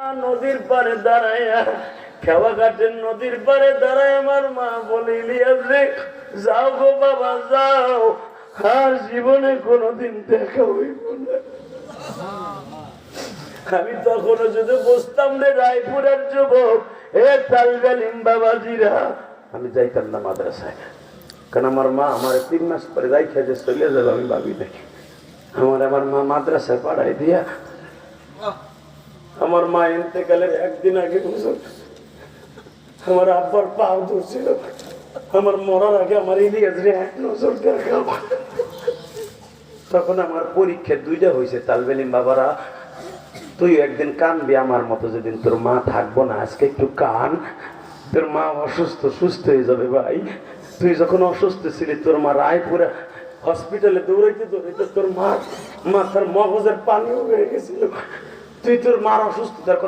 নদীর পারে দাঁড়াইয়া খেওয়া ঘাটের নদীর পারে দাঁড়ায় আমার মা বলে ইলিয়াস রে যাও গো বাবা, যাও। আর জীবনে কোনোদিন দেখা হইব আমি তখনও যদি বসতাম রে রায়পুরের যুবক, এ তালবেলিম বাবাজিরা। আমি যাইতাম না মাদ্রাসায়। কারণ আমার মা আমার তিন মাস পরে যাই যে চলে যাবে আমি ভাবি দেখি আমার আমার মা মাদ্রাসায় পাড়াই দিয়া আমার মা ইন্তেকালের একদিন আগে আমার আব্বার পাও ধরছিল। আমার মরার আগে আমার তখন আমার পরীক্ষা দুইটা হয়েছে তালবেলিম বাবারা, তুই একদিন কানবি আমার মতো, যেদিন তোর মা থাকব না, আজকে একটু কান। তোর মা অসুস্থ, সুস্থ হয়ে যাবে ভাই। তুই যখন অসুস্থ ছিলি, তোর মা রায়পুরে হসপিটালে দৌড়াইতে দৌড়াইতে তোর মা মাথার মগজের পানিও বেড়ে গেছিল। তুই তোর মার অসুস্থতার